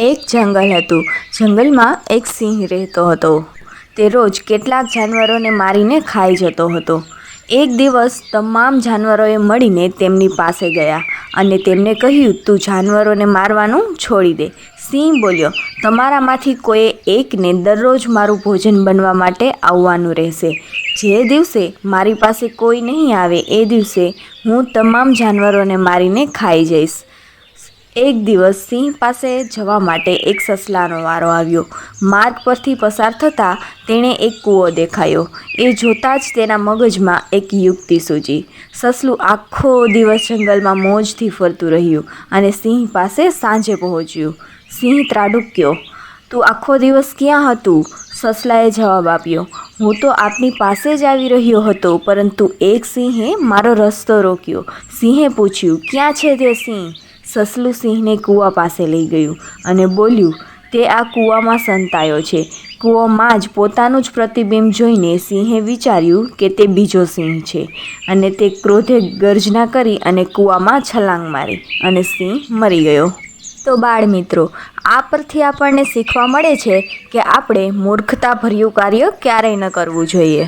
એક જંગલ હતું. જંગલમાં એક સિંહ રહેતો હતો. તે રોજ કેટલાક જાનવરોને મારીને ખાઈ જતો હતો. એક દિવસ તમામ જાનવરોએ મળીને તેમની પાસે ગયા અને તેમને કહ્યું, તું જાનવરોને મારવાનું છોડી દે. સિંહ બોલ્યો, તમારામાંથી કોઈએ એકને દરરોજ મારું ભોજન બનવા માટે આવવાનું રહેશે. જે દિવસે મારી પાસે કોઈ નહીં આવે, એ દિવસે હું તમામ જાનવરોને મારીને ખાઈ જઈશ. એક દિવસ સિંહ પાસે જવા માટે એક સસલાનો વારો આવ્યો. માર્ગ પરથી પસાર થતાં તેણે એક કૂવો દેખાયો. એ જોતાં જ તેના મગજમાં એક યુક્તિ સૂજી. સસલું આખો દિવસ જંગલમાં મોજથી ફરતું રહ્યું અને સિંહ પાસે સાંજે પહોંચ્યું. સિંહ ત્રાડુક્યો, તું આખો દિવસ ક્યાં હતું? સસલાએ જવાબ આપ્યો, હું તો આપની પાસે જ આવી રહ્યો હતો, પરંતુ એક સિંહે મારો રસ્તો રોક્યો. સિંહે પૂછ્યું, ક્યાં છે તે સિંહ? સસલું સિંહને કૂવા પાસે લઈ ગયું અને બોલ્યું, તે આ કૂવામાં સંતાયો છે. કૂવામાં જ પોતાનું જ પ્રતિબિંબ જોઈને સિંહે વિચાર્યું કે તે બીજો સિંહ છે અને તે ક્રોધે ગર્જના કરી અને કૂવામાં છલાંગ મારી અને સિંહ મરી ગયો. તો બાળ મિત્રો, આ પરથી આપણને શીખવા મળે છે કે આપણે મૂર્ખતાભર્યું કાર્ય ક્યારેય ન કરવું જોઈએ.